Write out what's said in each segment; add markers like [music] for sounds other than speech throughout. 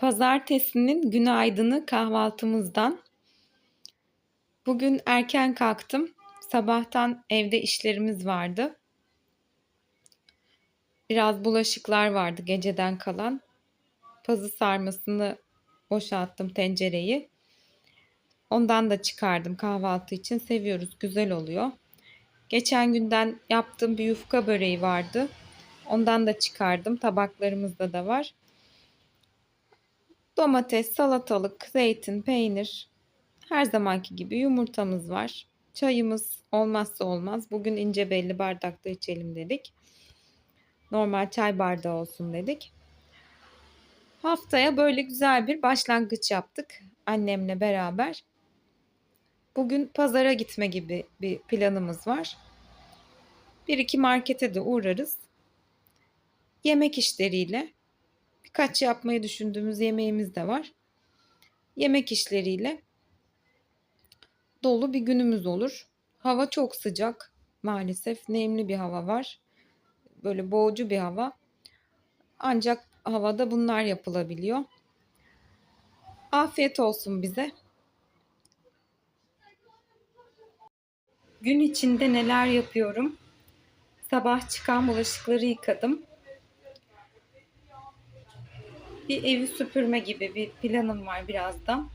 Pazartesinin günaydını kahvaltımızdan. Bugün erken kalktım. Sabahtan evde işlerimiz vardı. Biraz bulaşıklar vardı geceden kalan. Pazı sarmasını boşalttım tencereyi. Ondan da çıkardım kahvaltı için. Seviyoruz, güzel oluyor. Geçen günden yaptığım bir yufka böreği vardı. Ondan da çıkardım. Tabaklarımızda da var. Domates, salatalık, zeytin, peynir. Her zamanki gibi yumurtamız var. Çayımız olmazsa olmaz. Bugün ince belli bardakta içelim dedik. Normal çay bardağı olsun dedik. Haftaya böyle güzel bir başlangıç yaptık annemle beraber. Bugün pazara gitme gibi bir planımız var. Bir iki markete de uğrarız. Yemek işleriyle birkaç yapmayı düşündüğümüz yemeğimiz de var. Yemek işleriyle dolu bir günümüz olur. Hava çok sıcak maalesef. Nemli bir hava var. Böyle boğucu bir hava. Ancak havada bunlar yapılabiliyor. Afiyet olsun bize. Gün içinde neler yapıyorum? Sabah çıkan bulaşıkları yıkadım. Bir evi süpürme gibi bir planım var birazdan.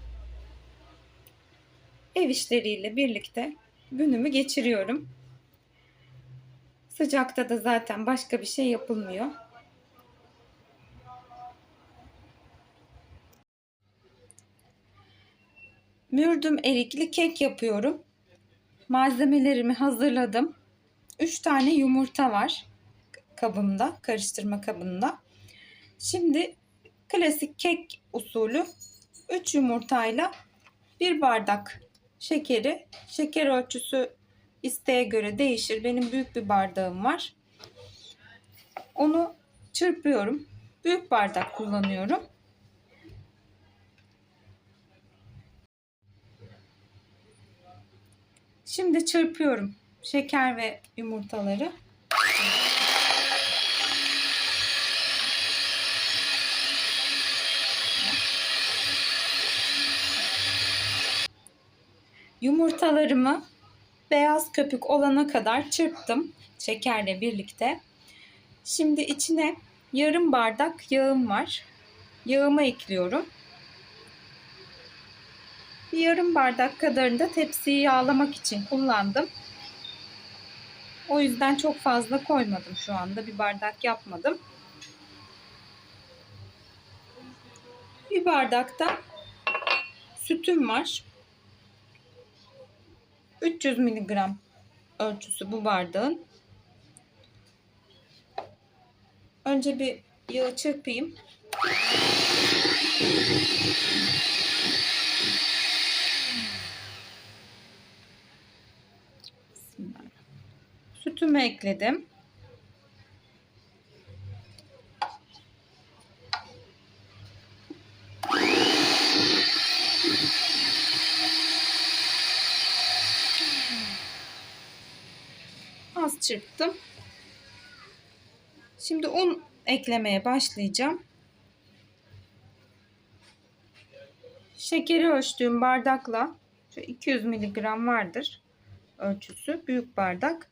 Ev işleriyle birlikte günümü geçiriyorum. Sıcakta da zaten başka bir şey yapılmıyor. Mürdüm erikli kek yapıyorum. Malzemelerimi hazırladım. 3 tane yumurta var kabımda, karıştırma kabında. Şimdi klasik kek usulü 3 yumurtayla 1 bardak şekeri, şeker ölçüsü isteğe göre değişir. Benim büyük bir bardağım var. Onu çırpıyorum. Büyük bardak kullanıyorum. Şimdi çırpıyorum şeker ve yumurtaları. Yumurtalarımı beyaz köpük olana kadar çırptım şekerle birlikte. Şimdi içine yarım bardak yağım var. Yağımı ekliyorum. Bir yarım bardak kadarını da tepsiyi yağlamak için kullandım. O yüzden çok fazla koymadım şu anda. Bir bardak yapmadım. Bir bardakta sütüm var. 300 miligram ölçüsü bu bardağın. Önce bir yağı çırpayım. Sütümü ekledim. Çırptım. Şimdi un eklemeye başlayacağım. Şekeri ölçtüğüm bardakla 200 miligram vardır ölçüsü. Büyük bardak.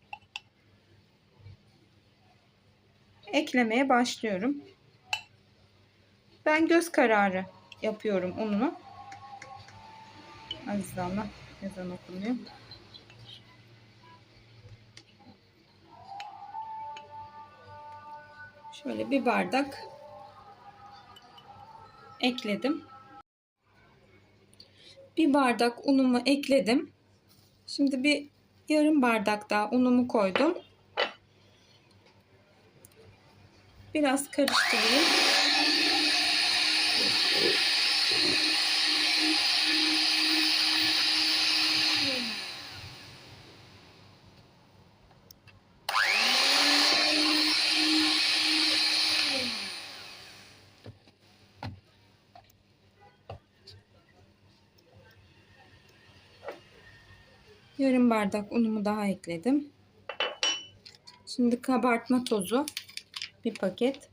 Eklemeye başlıyorum. Ben göz kararı yapıyorum ununu. Aziz Allah ezan okunuyor. Şöyle bir bardak ekledim. Bir bardak unumu ekledim. Şimdi bir yarım bardak daha unumu koydum. Biraz karıştırayım. Yarım bardak unumu daha ekledim. Şimdi kabartma tozu bir paket.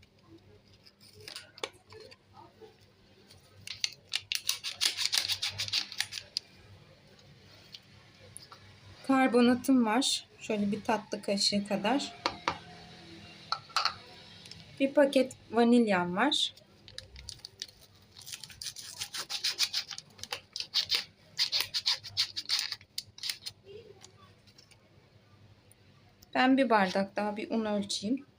Karbonatım var. Şöyle bir tatlı kaşığı kadar. Bir paket vanilyam var. Ben bir bardak daha bir un ölçeyim.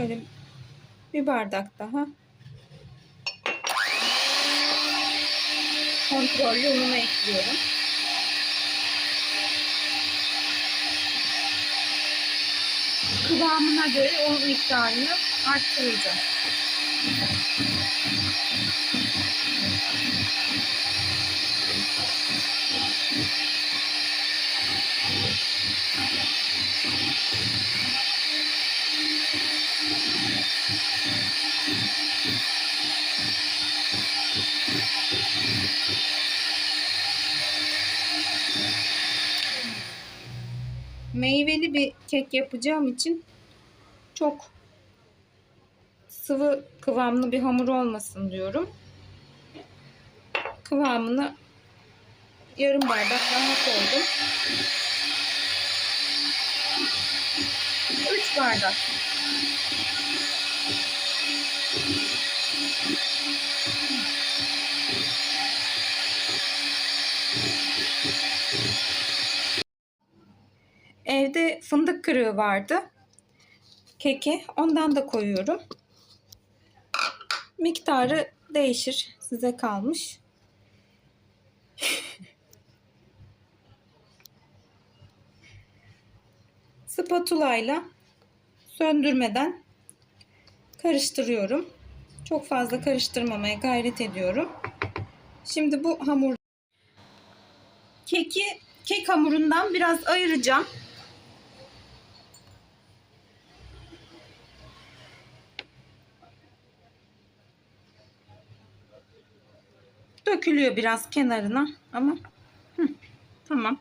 Şöyle bir bardak daha. Kontrollü unumu ekliyorum. Kıvamına göre un miktarını arttıracağım. Kek yapacağım için çok sıvı kıvamlı bir hamur olmasın diyorum. Kıvamını yarım bardak daha koydum. 3 bardak. Evde fındık kırığı vardı. Keke ondan da koyuyorum. Miktarı değişir. Size kalmış. [laughs] Spatula ile söndürmeden karıştırıyorum. Çok fazla karıştırmamaya gayret ediyorum. Şimdi bu hamur keki kek hamurundan biraz ayıracağım. Dökülüyor biraz kenarına ama hı, tamam.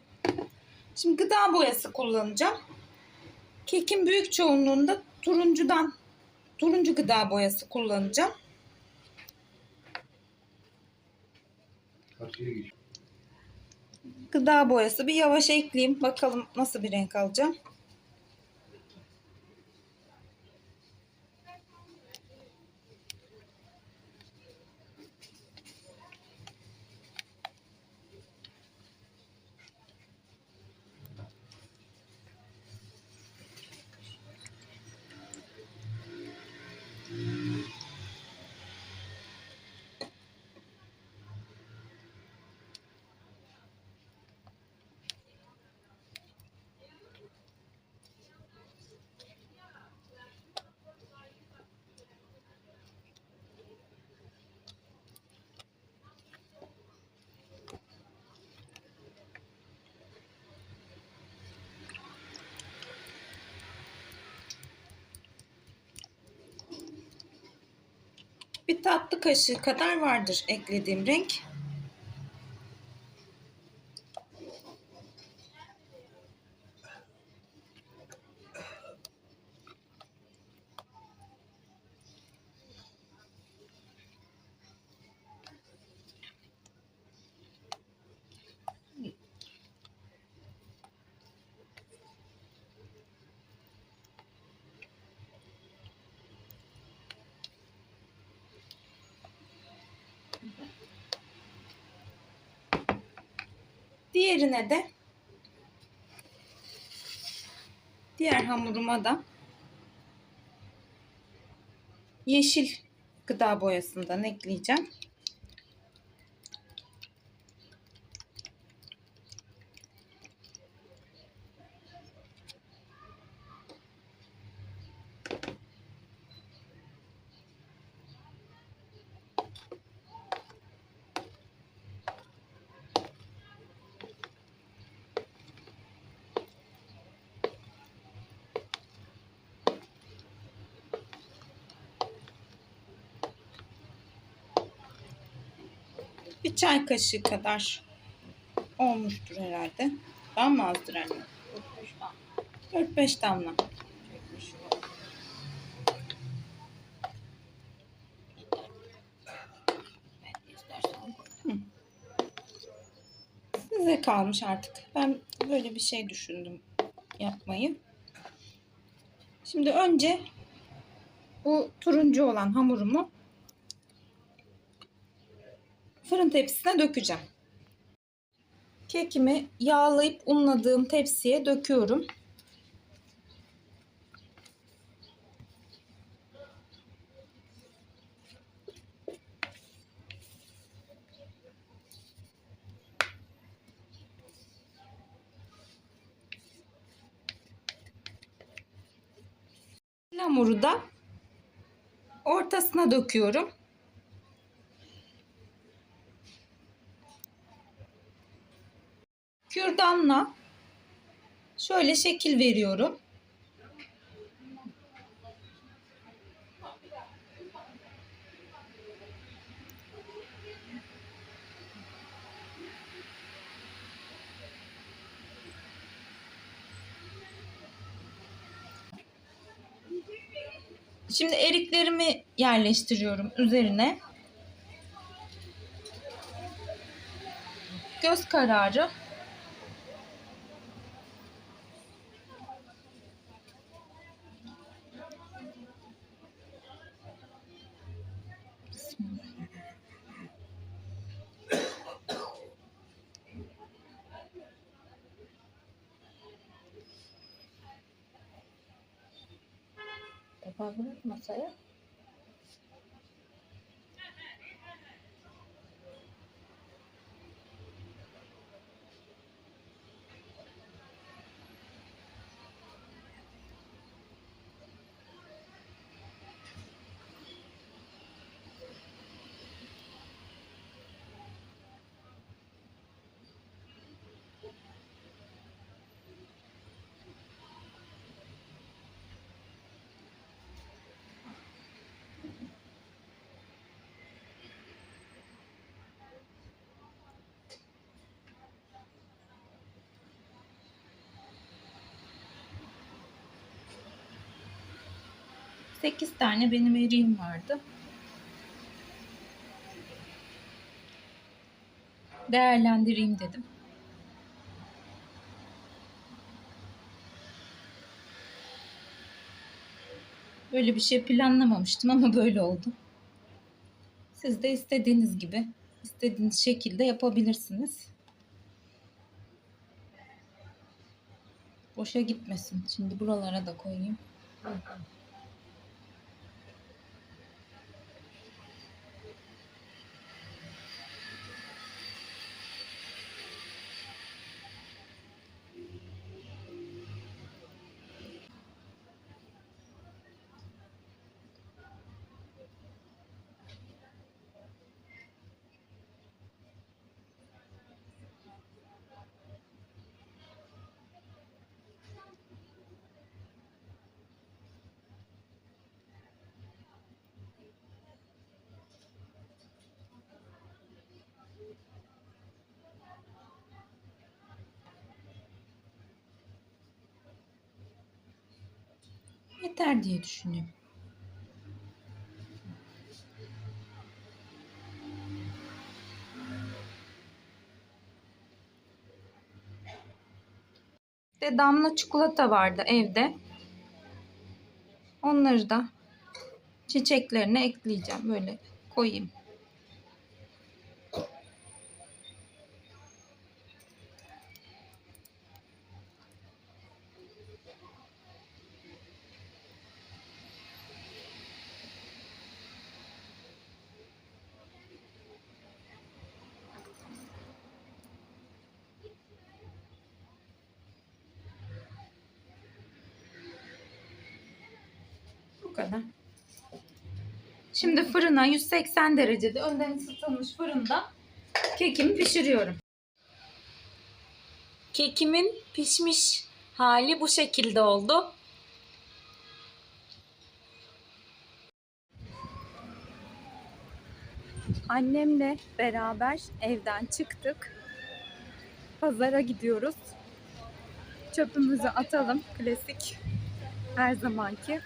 Şimdi gıda boyası kullanacağım. Kekin büyük çoğunluğunda turuncudan turuncu gıda boyası kullanacağım. Gıda boyası bir yavaş ekleyeyim. Bakalım nasıl bir renk alacağım. Bir tatlı kaşığı kadar vardır eklediğim renk. Diğerine de diğer hamuruma da yeşil gıda boyasından ekleyeceğim. Bir çay kaşığı kadar olmuştur herhalde. Daha mı azdır anne? 4-5 damla. Size kalmış artık. Ben böyle bir şey düşündüm yapmayı. Şimdi önce bu turuncu olan hamurumu fırın tepsisine dökeceğim. Kekimi yağlayıp unladığım tepsiye döküyorum. Hamuru da ortasına döküyorum. Kürdanla şöyle şekil veriyorum. Şimdi eriklerimi yerleştiriyorum üzerine. Göz kararı masaya. Sekiz tane benim eriğim vardı. Değerlendireyim dedim. Böyle bir şey planlamamıştım ama böyle oldu. Siz de istediğiniz gibi, istediğiniz şekilde yapabilirsiniz. Boşa gitmesin. Şimdi buralara da koyayım. Yeter diye düşünüyorum. de damla çikolata vardı evde. Onları da çiçeklerine ekleyeceğim. Böyle koyayım. Bu kadar. Şimdi fırına 180 derecede önden ısıtılmış fırında kekimi pişiriyorum. Kekimin pişmiş hali bu şekilde oldu. Annemle beraber evden çıktık. Pazara gidiyoruz. Çöpümüzü atalım. Klasik. Her zamanki.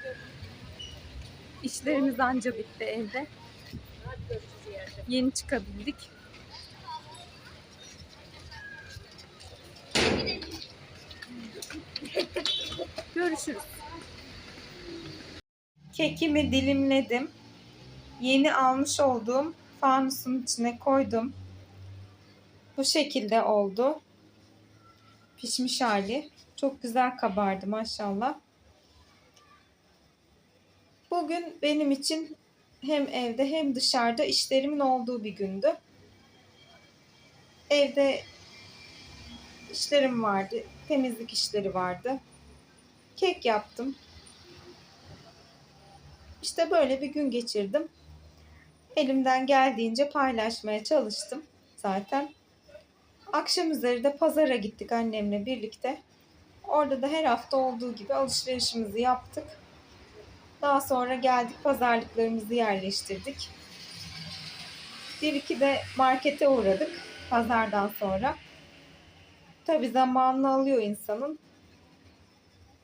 İşlerimiz anca bitti evde. Yeni çıkabildik. Görüşürüz. Kekimi dilimledim. Yeni almış olduğum fanusun içine koydum. Bu şekilde oldu. Pişmiş hali. Çok güzel kabardı maşallah. Bugün benim için hem evde hem dışarıda işlerimin olduğu bir gündü. Evde işlerim vardı. Temizlik işleri vardı. Kek yaptım. İşte böyle bir gün geçirdim. Elimden geldiğince paylaşmaya çalıştım zaten. Akşam üzeri de pazara gittik annemle birlikte. Orada da her hafta olduğu gibi alışverişimizi yaptık. Daha sonra geldik pazarlıklarımızı yerleştirdik. Bir iki de markete uğradık pazardan sonra. Tabi zamanını alıyor insanın.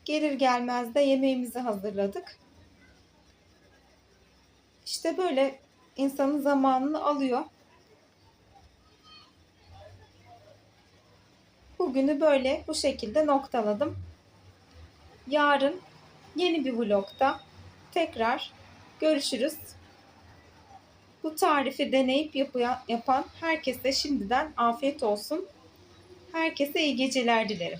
Gelir gelmez de yemeğimizi hazırladık. İşte böyle insanın zamanını alıyor. Bugünü böyle bu şekilde noktaladım. Yarın yeni bir vlogda tekrar görüşürüz. Bu tarifi deneyip yapan herkese şimdiden afiyet olsun. Herkese iyi geceler dilerim.